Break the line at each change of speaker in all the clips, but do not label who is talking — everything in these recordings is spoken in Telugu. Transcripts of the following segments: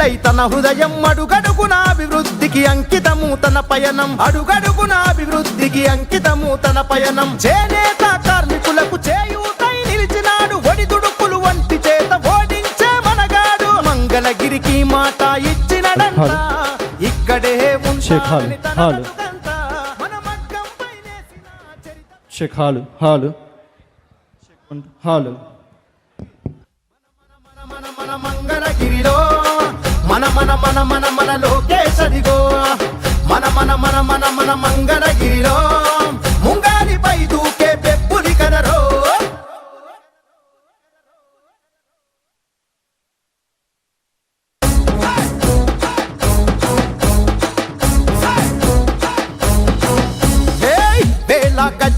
పుట్టిల్లై తన హృదయం అడుగడుగున అభివృద్ధికి అంకితము. తన పయనం అడుగడుగున అభివృద్ధికి అంకితము. తన పయనం చేనేత కార్మికులకు చేయూతై నిలిచినాడు. ఒడిదుడుకులు వంటి చేత ఓడించే మనగాడు. మంగళగిరికి మాట ఇచ్చినడంట ఇక్కడే
షేక్ హాలు, హాలు.
మన మన మన మంగళగిరిలో మన మన మన మన మన లోకేశదిగో మన మన మన మన మన మంగళగిరిలో.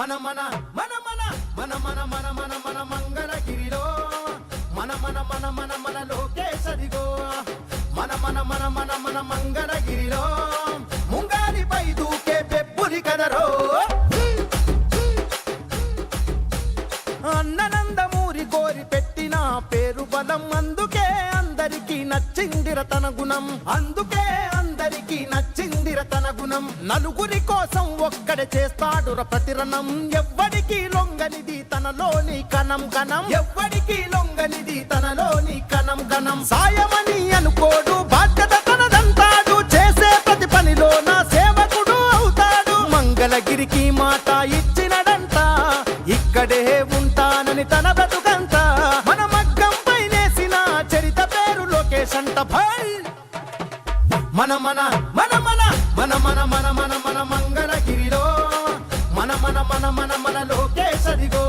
మన మన మన మన మన మన మన మన మన మంగళగిరిలో మన మన మన మన మన లోకేశదిగో మన మన మన మన మన మంగళగిరిలో ముంగారిపై దూకే పెప్పులి కదరో అన్ననందమూరి కోరి పెట్టిన పేరు బలం అందుకే అందరికీ నచ్చిందిర తన గుణం. అందుకే అందరికీ నచ్చిందిర తన గుణం. నలుగురి కోసం ఒక్కడే చేస్తాడు ప్రతిరణం. ఎవ్వడికి లొంగనిది తనలోని కణం కణం ఎవ్వడికి లొంగనిది తనలోని కణం కణం సాయమని అనుకోడు బాధ్యత తనదంతాడు. చేసే ప్రతి పనిలో నా సేవకుడు అవుతాడు. మంగళగిరికి మాట ఇచ్చినడంట. ఇక్కడే ఉంటానని తన మన మన మన మన మన మన మన మన మన మంగళగిరిలో. మన మన మన మన మన లోకేష్ అదిగో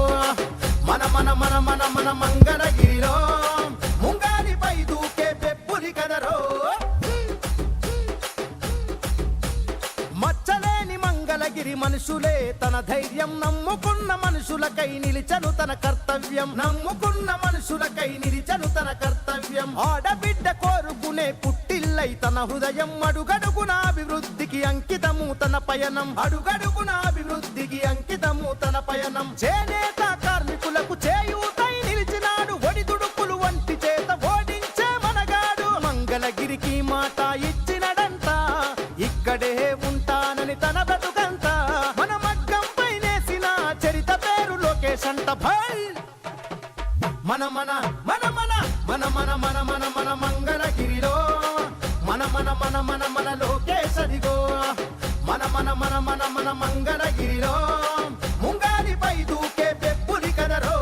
మన మన మన మన మన మంగళగిరిలో. ముంగారిపై దూకే పెప్పులి కదరో మచ్చలేని మంగళగిరి మనుషులే తన ధైర్యం నమ్ముకున్న మనుషులకై నిలిచను తన కర్తవ్యం. నమ్ముకున్న మనుషులకై నిలిచను తన కర్తవ్యం. ఆడ హృదయం అడుగడుగున అభివృద్ధికి అంకితము తన పయనం. అడుగడుగున అభివృద్ధికి అంకితము తన పయనం. చేనేత కార్మికులకు చేయూతై మన మన మన మన మన మన మన మన మన మన మంగళగిరిలో ముంగాలిపై దూకే పెప్పులి కదరో.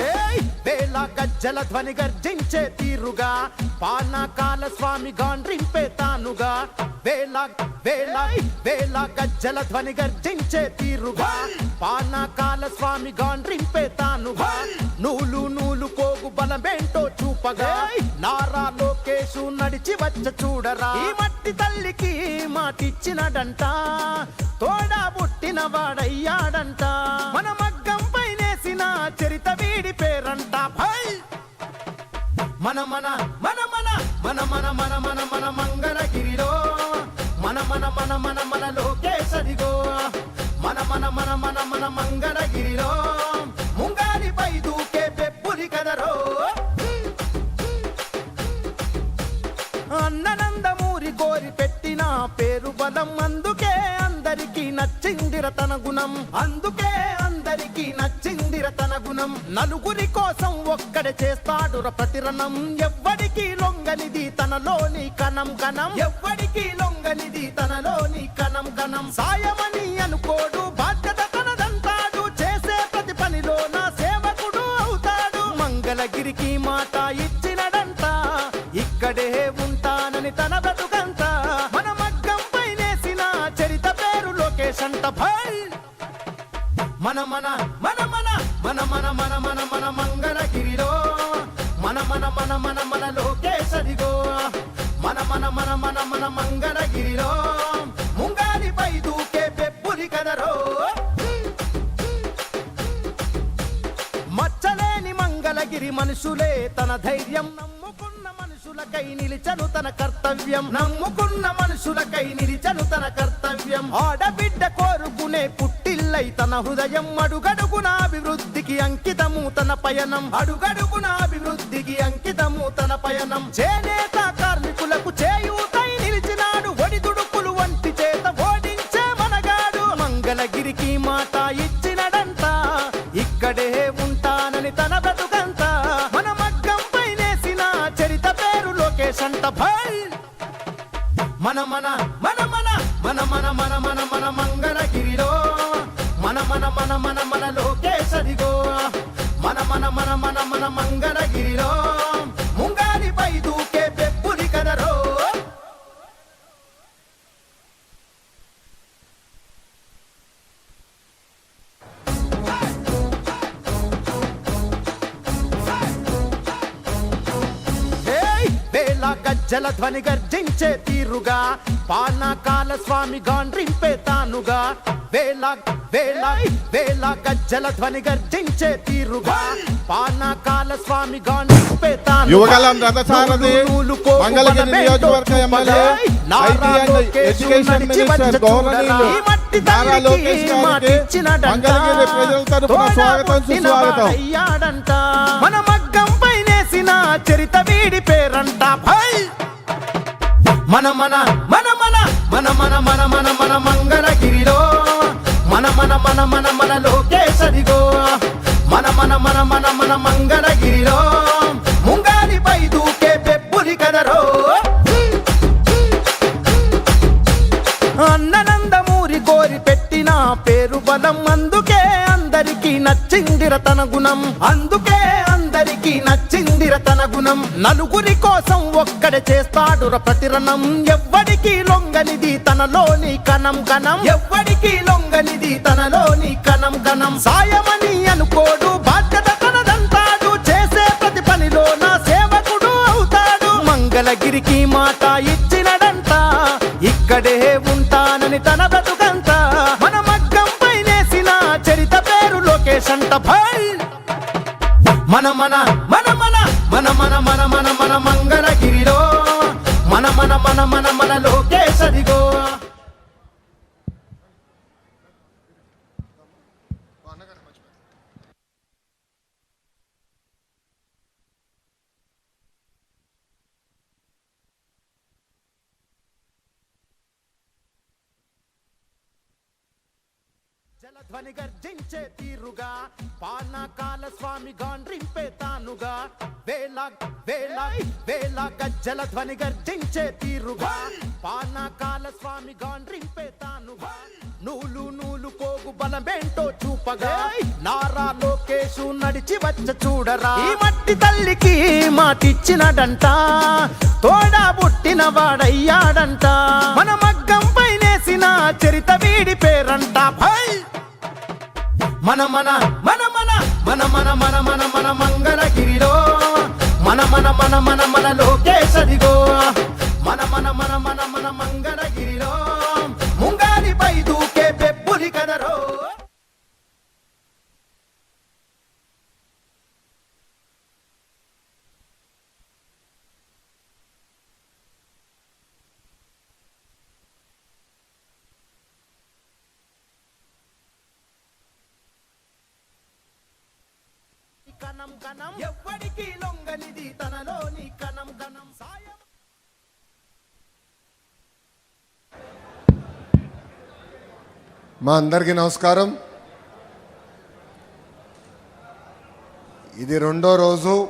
ఏయ్! గజ్జల ధ్వని గర్జించే తీరుగా. పానకాల స్వామి గాండ్రింపే తానుగా. వేలా వేళ వేళ గజ్జల ధ్వని గర్జించే తీరుగా. పానకాల స్వామి గాండ్రింపే తానుగా. నూలు నూలు కోగు బలమేంటో చూపగా. నారా లోకేశు నడిచి వచ్చ చూడరా. ఈ మట్టి తల్లికి మాటిచ్చినడంట తోడా పుట్టిన వాడయ్యాడంట. మన మగ్గం పైనేసిన చరిత వీడి పేరంట! మన మన మన మన మన మన మన మన మన మంగళగిరిలో. మన మన మన మన మన మన మన మన మన మన మంగళగిరిలో. ముంగాలిపై దూకే పెప్పులి కదరో. అన్ననందమూరి కోరి పెట్టిన పేరు బలం. అందుకే అందరికి నచ్చిందిర తన గుణం. అందుకే అందరికి నచ్చిందిర తన గుణం. నలుగురి కోసం ఒక్కడే చేస్తాడు ప్రతిరణం. ఎవ్వడికి లొంగనిది తనలోని కణం కణం. ఎవ్వడికి కలిది తనలోని కణం కణం సాయమని అనుకోడు బాధ్యత తనదంతాడు. చేసే ప్రతి పనిలోన సేవకుడు అవుతాడు. మంగళగిరికి మాట ఇచ్చినడంతా ఇక్కడే ఉంటానని తన బ్రతుకంత. మన మగ్గం పైనేసిన చరిత పేరు లోకేష్ అంట. భయ్! మన మన మంగళగిరి మనుషులే తన ధైర్యం. నమ్ముకున్న మనుషులకై నిలిచను తన కర్తవ్యం. నమ్ముకున్న మనుషులకై నిలిచను తన కర్తవ్యం. ఆడబిడ్డ కోరుకునే పుట్టిల్లై తన హృదయం. అడుగడుగున అభివృద్ధికి అంకితము తన పయనం. అడుగడుగున అభివృద్ధికి అంకితము తన పయనం. చేనేత కార్మికులకు చేయూతై నిలిచినాడు. ఒడిదుడుకులు వంటి చేత ఓడించే మనగాడు. మంగళగిరికి మాట మన మన ధ్వని గర్జించే తీరుగా పానకాల స్వామి గాండ్రింపే తానుగా వేల వేల వేల గజ్జల ధ్వని గర్జించే తీరుగా పానకాల స్వామి గాండ్రింపే తానుగా
యువగలం రథసారథి, మంగళగిరి నియోజకవర్గ MLA, IT and education minister గౌరవనీయులు నారా లోకేష్ గారికి. మంగళగిరి ప్రజల తరపున
తోడా
స్వాగతం, సుస్వాగతం.
వాడయ్యాడంట. మన మగ్గం పైనేసిన చరిత వీడి పేరంట భయ్ మన మన మన మన మన మన మన మన మన మంగళగిరిలో మన మన మన మన మన లోకేశరిగో మన మన మన మన మన మంగళగిరిలో ముంగాలిపై దూకే పెప్పులి కదరో అన్ననందమూరి కోరి పెట్టిన పేరు బలం అందుకే అందరికీ నచ్చిందిర తన గుణం అందుకే అందరికీ నచ్చిందిర తన గుణం. నలుగురి కోసం ఒక్కడే చేస్తాడుర ప్రతిరణం. ఎవ్వడికి లొంగనిది తనలోని కణం కణం ఎవ్వడికి లొంగనిది తనలోని కణం కణం సాయమని అనుకోడు బాధ్యత తనదంటాడు చేసే ప్రతి పనిలో నా సేవకుడు అవుతాడు. మంగళగిరికి మాట ఇచ్చినడంట. ఇక్కడే ఉంటానని తన బ్రతుకంత మన మగ్గం పైనేసిన చరిత పేరు లోకేష్ అంట. మన మన మన మన మన మన మన మన మన మంగళగిరిలో మన మన మన మన మనలో లోకేష్ అదిగో జలధ్వని గర్జించే తీరుగా పానకాల స్వామి గాండ్రింపే తానుగా. వేల వేల వేల గజ్జల ధ్వని గర్జించే తీరుగా పానకాల స్వామి గాండ్రింపే తానుగా. నూలు నూలు పోగు బలమేంటో చూపగా నారా లోకేషు నడిచి వచ్చ చూడరా. ఈ మట్టి తల్లికి మాటిచ్చినడంట తోడా పుట్టిన వాడయ్యాడంట. మన మగ్గం పైనేసిన చరిత వీడి పేరంట. మన మన మన మన మన మన మన మన మన మంగళగిరిలో. మన మన మన మన కణం. ఎవ్వడికి లొంగనిది తనలోని కణం కణం సాయం.
మా అందరికీ నమస్కారం. ఇది రెండో రోజు.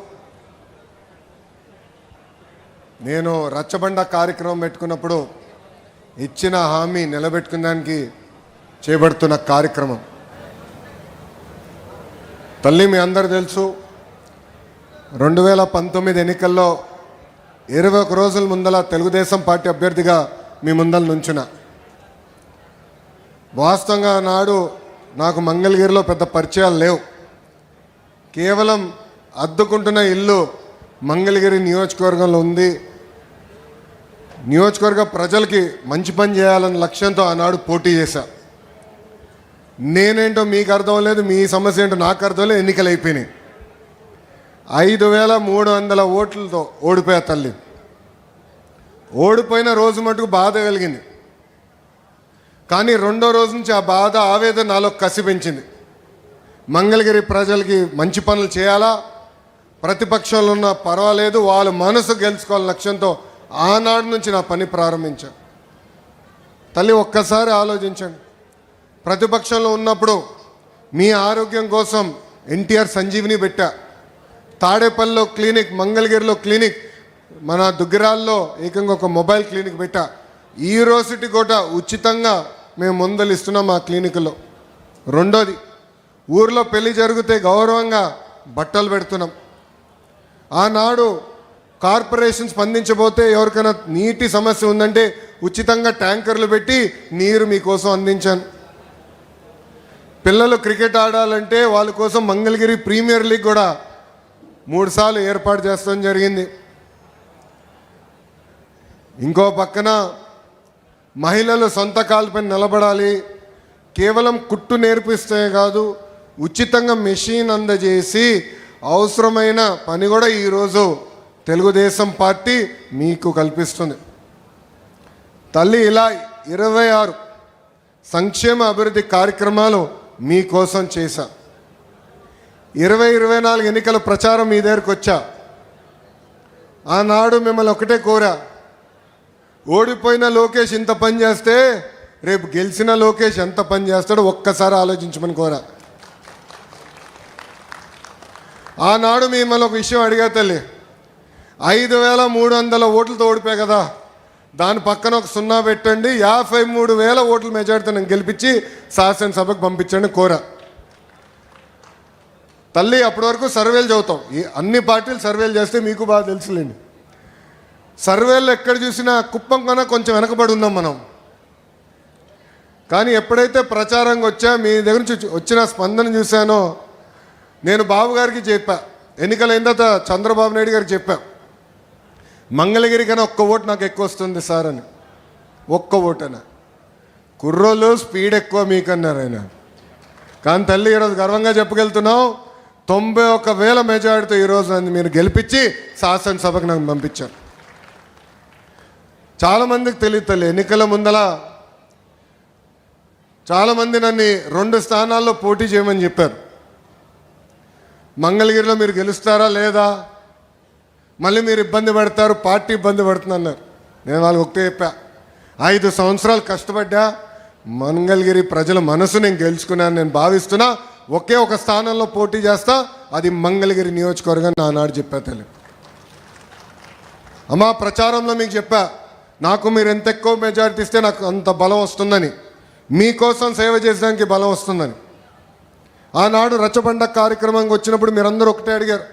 నేను రచ్చబండ కార్యక్రమం పెట్టుకున్నప్పుడు ఇచ్చిన హామీ నిలబెట్టుకున్నానికి చేపడుతున్న కార్యక్రమం. తల్లి మీ అందరు తెలుసు రెండు వేల పంతొమ్మిది ఎన్నికల్లో ఇరవై ఒక రోజుల ముందల తెలుగుదేశం పార్టీ అభ్యర్థిగా మీ ముందల నుంచున వాస్తవంగా నాడు నాకు మంగళగిరిలో పెద్ద పరిచయాలు లేవు. కేవలం అద్దుకుంటున్న ఇల్లు మంగళగిరి నియోజకవర్గంలో ఉంది. నియోజకవర్గ ప్రజలకి మంచి పని చేయాలన్న లక్ష్యంతో ఆనాడు పోటీ చేశా. నేనేంటో మీకు అర్థం లేదు మీ సమస్య ఏంటో నాకు అర్థం లేదు ఎన్నికలు అయిపోయినాయి. ఐదు వేల మూడు వందల ఓట్లతో ఓడిపోయా తల్లి. ఓడిపోయిన రోజు మటుకు బాధ కలిగింది. కానీ రెండో రోజు నుంచి ఆ బాధ ఆవేదన నాలో కసి పెంచింది మంగళగిరి ప్రజలకి మంచి పనులు చేయాలా? ప్రతిపక్షంలో ఉన్న పర్వాలేదు వాళ్ళ మనసు గెలుచుకోవాలని లక్ష్యంతో ఆనాడు నుంచి నా పని ప్రారంభించాను తల్లి ఒక్కసారి ఆలోచించండి. ప్రతిపక్షంలో ఉన్నప్పుడు మీ ఆరోగ్యం కోసం ఎన్టీఆర్ సంజీవిని పెట్టా. తాడేపల్లిలో క్లినిక్ మంగళగిరిలో క్లినిక్ మన దుగ్గిరాల్లో ఏకంగా ఒక మొబైల్ క్లినిక్ పెట్టా. ఈ రోజుటి కూడా ఉచితంగా మేము మందులు ఇస్తున్నాం ఆ క్లినిక్లో. రెండోది ఊర్లో పెళ్ళి జరిగితే గౌరవంగా బట్టలు పెడుతున్నాం. ఆనాడు కార్పొరేషన్ స్పందించబోతే ఎవరికైనా నీటి సమస్య ఉందంటే ఉచితంగా ట్యాంకర్లు పెట్టి నీరు మీకోసం అందించాను. పిల్లలు క్రికెట్ ఆడాలంటే వాళ్ళ కోసం మంగళగిరి ప్రీమియర్ లీగ్ కూడా మూడుసార్లు ఏర్పాటు చేస్తాం జరిగింది. ఇంకో పక్కన మహిళలు సొంత కాలుపై నిలబడాలి. కేవలం కుట్టు నేర్పిస్తే కాదు ఉచితంగా మెషిన్ అందజేసి అవసరమైన పని కూడా ఈరోజు తెలుగుదేశం పార్టీ మీకు కల్పిస్తుంది. తల్లి ఇలా ఇరవై ఆరు సంక్షేమ అభివృద్ధి కార్యక్రమాలు మీకోసం చేశాం. ఇరవై ఇరవై నాలుగు ఎన్నికల ప్రచారం మీ దగ్గరకు వచ్చా. ఆనాడు మిమ్మల్ని ఒకటే కోరా. ఓడిపోయిన లోకేష్ ఇంత పని చేస్తే రేపు గెలిచిన లోకేష్ ఎంత పని చేస్తాడో ఒక్కసారి ఆలోచించమని కోరా. ఆనాడు మిమ్మల్ని ఒక విషయం అడిగా తల్లి. ఐదు వేల మూడు వందల ఓట్లతో ఓడిపోయా కదా. దాని పక్కన ఒక సున్నా పెట్టండి యాభై మూడు వేల ఓట్ల మెజార్టీతో నేను గెలిపించి శాసనసభకు పంపించండి కోరా. తల్లి అప్పటి వరకు సర్వేలు చదువుతాం. ఈ అన్ని పార్టీలు సర్వేలు చేస్తే మీకు బాగా తెలుసులేండి. సర్వేలు ఎక్కడ చూసినా కుప్పం కన్నా కొంచెం వెనకబడి ఉన్నాం మనం. కానీ ఎప్పుడైతే ప్రచారంగా వచ్చా మీ దగ్గర నుంచి వచ్చిన స్పందన చూశానో నేను బాబు గారికి చెప్పా. ఎన్నికలైన తర్వాత చంద్రబాబు నాయుడు గారికి చెప్పా. మంగళగిరి కన్నా ఒక్క ఓటు నాకు ఎక్కువ వస్తుంది సార్ అని. ఒక్క ఓటనా. కుర్రోళ్ళు స్పీడ్ ఎక్కువ మీకన్నారు ఆయన. కానీ తల్లి ఈరోజు గర్వంగా చెప్పగలుగుతున్నావు తొంభై ఒక వేల మెజారిటీతో ఈరోజు నన్ను మీరు గెలిపించి శాసనసభకు నాకు పంపించారు. చాలామందికి తెలియతలే ఎన్నికల ముందల చాలామంది నన్ను రెండు స్థానాల్లో పోటీ చేయమని చెప్పారు. మంగళగిరిలో మీరు గెలుస్తారా లేదా? మళ్ళీ మీరు ఇబ్బంది పడతారు పార్టీ ఇబ్బంది పడుతుందన్నారు నేను వాళ్ళకి ఒకటే చెప్పా ఐదు సంవత్సరాలు కష్టపడ్డా మంగళగిరి ప్రజల మనసు నేను గెలుచుకున్నాను నేను భావిస్తున్నా ఒకే ఒక స్థానంలో పోటీ చేస్తా అది మంగళగిరి నియోజకవర్గం నానాడు చెప్పా తల్లి. అమ్మా ప్రచారంలో మీకు చెప్పా నాకు మీరు ఎంత ఎక్కువ మెజారిటీ ఇస్తే నాకు అంత బలం వస్తుందని. మీకోసం సేవ చేసడానికి బలం వస్తుందని. ఆనాడు రచ్చబండ కార్యక్రమంకి వచ్చినప్పుడు మీరందరూ ఒకటే అడిగారు.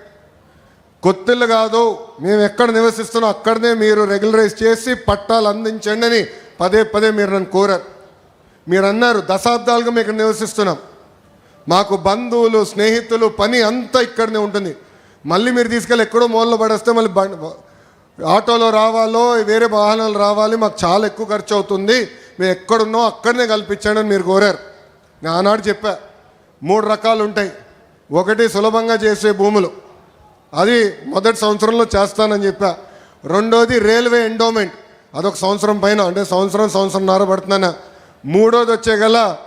కొత్తిల్లు కాదు మేము ఎక్కడ నివసిస్తున్నాం అక్కడనే మీరు రెగ్యులరైజ్ చేసి పట్టాలు అందించండి అని పదే పదే మీరు నన్ను కోరారు. మీరు అన్నారు దశాబ్దాలుగా మేము ఇక్కడ నివసిస్తున్నాం. మాకు బంధువులు స్నేహితులు పని అంతా ఇక్కడనే ఉంటుంది. మళ్ళీ మీరు తీసుకెళ్ళి ఎక్కడో మూలలో పడేస్తే మళ్ళీ ఆటోలో రావాలో వేరే వాహనాలు రావాలి మాకు చాలా ఎక్కువ ఖర్చు అవుతుంది. మేము ఎక్కడున్నో అక్కడనే కల్పించండి అని మీరు కోరారు. నేను ఆనాడు చెప్పా మూడు రకాలు ఉంటాయి. ఒకటి సులభంగా చేసే భూములు. అది మొదటి సంవత్సరంలో చేస్తానని చెప్పా. రెండోది రైల్వే ఎండోమెంట్. అదొక సంవత్సరం పైన అంటే సంవత్సరం సంవత్సరంన్నర పడుతున్నాను మూడోది వచ్చే గల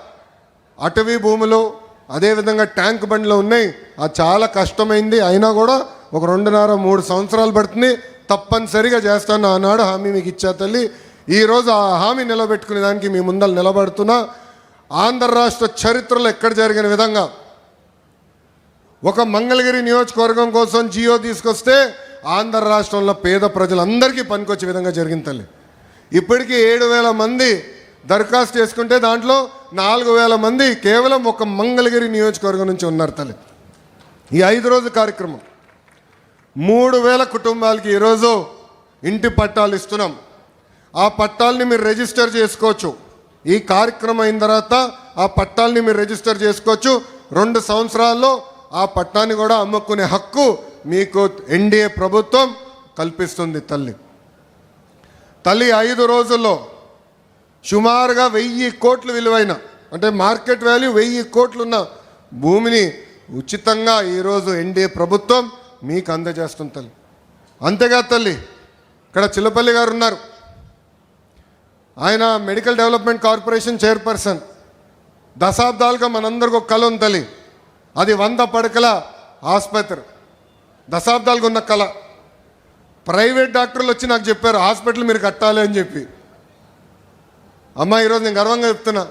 అటవీ భూములు అదేవిధంగా ట్యాంక్ బండ్లు ఉన్నాయి. అది చాలా కష్టమైంది. అయినా కూడా ఒక రెండున్నర మూడు సంవత్సరాలు పడుతుంది. తప్పనిసరిగా చేస్తాను. ఆనాడు హామీ మీకు ఇచ్చా తల్లి. ఈరోజు ఆ హామీ నిలబెట్టుకునే దానికి మీ ముందర నిలబడుతున్నా. ఆంధ్ర రాష్ట్ర చరిత్రలో ఎక్కడ జరిగిన విధంగా ఒక మంగళగిరి నియోజకవర్గం కోసం జియో తీసుకొస్తే ఆంధ్ర రాష్ట్రంలో పేద ప్రజలందరికీ పనికొచ్చే విధంగా జరిగింది తల్లి. ఇప్పటికీ ఏడు వేల మంది దరఖాస్తు చేసుకుంటే దాంట్లో నాలుగు వేల మంది కేవలం ఒక మంగళగిరి నియోజకవర్గం నుంచి ఉన్నారు తల్లి. ఈ ఐదు రోజు కార్యక్రమం. మూడు వేల కుటుంబాలకి ఈరోజు ఇంటి పట్టాలు ఇస్తున్నాం. ఆ పట్టాలని మీరు రిజిస్టర్ చేసుకోవచ్చు. ఈ కార్యక్రమం అయిన తర్వాత ఆ పట్టాలని మీరు రిజిస్టర్ చేసుకోవచ్చు. రెండు సంవత్సరాల్లో ఆ పట్టాన్ని కూడా అమ్ముకునే హక్కు మీకు ఎన్డీఏ ప్రభుత్వం కల్పిస్తుంది తల్లి. తల్లి ఐదు రోజుల్లో సుమారుగా వెయ్యి కోట్లు విలువైన అంటే మార్కెట్ వాల్యూ వెయ్యి కోట్లున్న భూమిని ఉచితంగా ఈరోజు ఎన్డీఏ ప్రభుత్వం మీకు అందజేస్తుంది తల్లి. అంతేగా తల్లి ఇక్కడ చిల్లపల్లి గారు ఉన్నారు. ఆయన మెడికల్ డెవలప్మెంట్ కార్పొరేషన్ చైర్పర్సన్. దశాబ్దాలుగా మనందరికి ఒక కళ ఉంది తల్లి. అది వంద పడకల ఆసుపత్రి. దశాబ్దాలుగా ఉన్న కళ ప్రైవేట్ డాక్టర్లు వచ్చి నాకు చెప్పారు హాస్పిటల్ మీరు కట్టాలి అని చెప్పి. అమ్మ ఈరోజు నేను గర్వంగా చెప్తున్నా.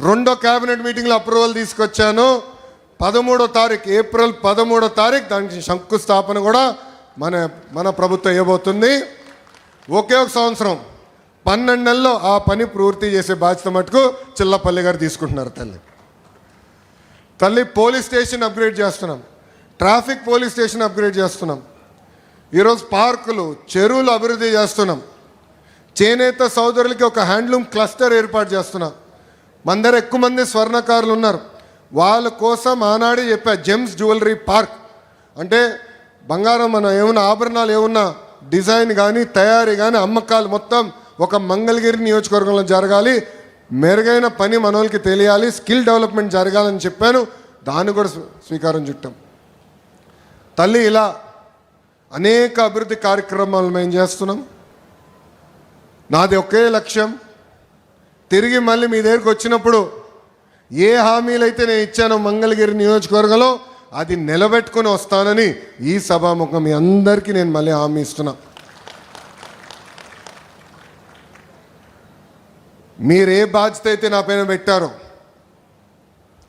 రెండో క్యాబినెట్ మీటింగ్లో అప్రూవల్ తీసుకొచ్చాను. పదమూడో తారీఖు ఏప్రిల్ పదమూడో తారీఖు దానికి శంకుస్థాపన కూడా మన మన ప్రభుత్వం ఇవ్వబోతుంది. ఒకే ఒక సంవత్సరం పన్నెండు నెలల్లో ఆ పని పూర్తి చేసే బాధ్యత మటుకు చిల్లపల్లి గారు తీసుకుంటున్నారు తల్లి. తల్లి పోలీస్ స్టేషన్ అప్గ్రేడ్ చేస్తున్నాం. ట్రాఫిక్ పోలీస్ స్టేషన్ అప్గ్రేడ్ చేస్తున్నాం. ఈరోజు పార్కులు చెరువులు అభివృద్ధి చేస్తున్నాం. చేనేత సోదరులకి ఒక హ్యాండ్లూమ్ క్లస్టర్ ఏర్పాటు చేస్తున్నాం. మందర ఎక్కువ మంది స్వర్ణకారులు ఉన్నారు. వాళ్ళ కోసం ఆనాడే చెప్పా జెమ్స్ జ్యువెలరీ పార్క్. అంటే బంగారం మన ఏమన్నా ఆభరణాలు ఏమన్నా డిజైన్ కానీ తయారీ కానీ అమ్మకాలు మొత్తం ఒక మంగళగిరి నియోజకవర్గంలో జరగాలి. మెరుగైన పని మనోళ్ళకి తెలియాలి. స్కిల్ డెవలప్మెంట్ జరగాలని చెప్పాను. దాన్ని కూడా స్వీకారం చుట్టాం. తల్లి ఇలా అనేక అభివృద్ధి కార్యక్రమాలు మేము చేస్తున్నాం. నాది ఒకే లక్ష్యం. తిరిగి మళ్ళీ మీ దగ్గరికి వచ్చినప్పుడు ఏ హామీలు అయితే నేను ఇచ్చానో మంగళగిరి నియోజకవర్గంలో అది నిలబెట్టుకొని వస్తానని ఈ సభాముఖం మీ అందరికీ నేను మళ్ళీ హామీ ఇస్తున్నా. మీరు ఏ బాధ్యత అయితే నా పైన పెట్టారో.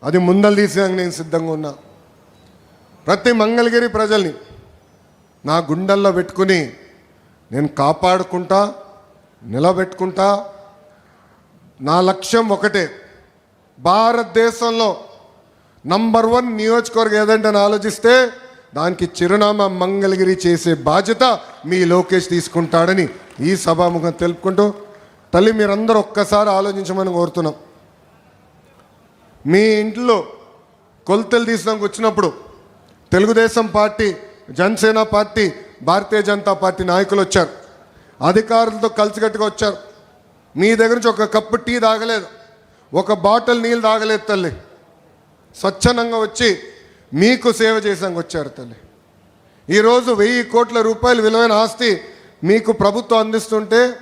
అది ముందలు తీసేదానికి నేను సిద్ధంగా ఉన్నా. ప్రతి మంగళగిరి ప్రజల్ని నా గుండెల్లో పెట్టుకుని నేను కాపాడుకుంటా నిలబెట్టుకుంటా. నా లక్ష్యం ఒకటే. భారతదేశంలో నంబర్ వన్ నియోజకవర్గం ఏదంటే అని ఆలోచిస్తే దానికి చిరునామా మంగళగిరి చేసే బాధ్యత మీ లోకేష్ తీసుకుంటాడని ఈ సభాముఖం తెలుపుకుంటూ తల్లి మీరందరూ ఒక్కసారి ఆలోచించమని కోరుతున్నాం. మీ ఇంట్లో కొలతలు తీసినాక వచ్చినప్పుడు Telugu Desam party Janasena party Bharatiya Janata party నాయకులు వచ్చారు. అధికారులతో కలిసికట్టుగా వచ్చారు. మీ దగ్గర నుంచి ఒక కప్పు టీ తాగలేదు. ఒక బాటిల్ నీళ్ళు తాగలేదు తల్లి. స్వచ్ఛందంగా వచ్చి మీకు సేవ చేసాక వచ్చారు తల్లి. ఈరోజు వెయ్యి కోట్ల రూపాయలు విలువైన ఆస్తి మీకు ప్రభుత్వం అందిస్తుంటే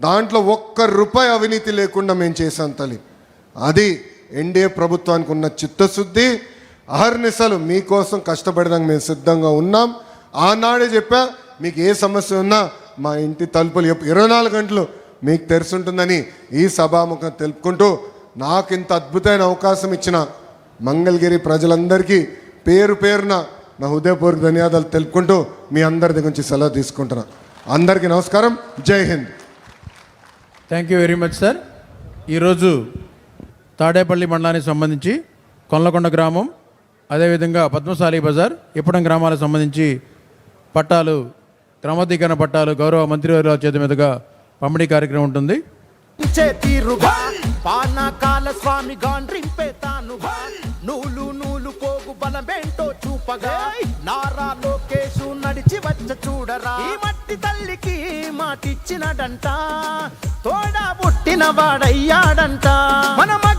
దాంట్లో ఒక్క రూపాయి అవినీతి లేకుండా మేము చేశాం తల్లి. అది ఎన్డీఏ ప్రభుత్వానికి ఉన్న చిత్తశుద్ధి అహర్నిశలు మీకోసం కష్టపడడానికి మేము సిద్ధంగా ఉన్నాం. ఆనాడే చెప్పా మీకు ఏ సమస్య ఉన్నా మా ఇంటి తలుపులు ఇరవై నాలుగు గంటలు మీకు తెరుచుంటుందని ఈ సభాముఖం తెలుపుకుంటూ నాకు ఇంత అద్భుతమైన అవకాశం ఇచ్చిన మంగళగిరి ప్రజలందరికీ పేరు పేరున నా హృదయపూర్వక ధన్యవాదాలు తెలుపుకుంటూ మీ అందరి దగ్గర నుంచి సెలవు తీసుకుంటున్నా. అందరికీ నమస్కారం. Jai Hind.
Thank you very much sir ఈరోజు తాడేపల్లి మండలానికి సంబంధించి కొల్లకొండ గ్రామం అదేవిధంగా పద్మశాలి బజార్ ఇప్పడం గ్రామాలకు సంబంధించి పట్టాలు క్రమబద్ధీకరణ పట్టాలు గౌరవ మంత్రివర్యుల చేతి మీదుగా పంపిణీ కార్యక్రమం ఉంటుంది.
స్వామి గాండ్రింపే తానుగా. నూలు నూలు పోగు బలమేంటో చూపగా. నారా లోకేశు నడిచి వచ్చ చూడరా. ఈ మట్టి తల్లికి మాటిచ్చినడంట. తోడా పుట్టిన వాడయ్యాడంట. మన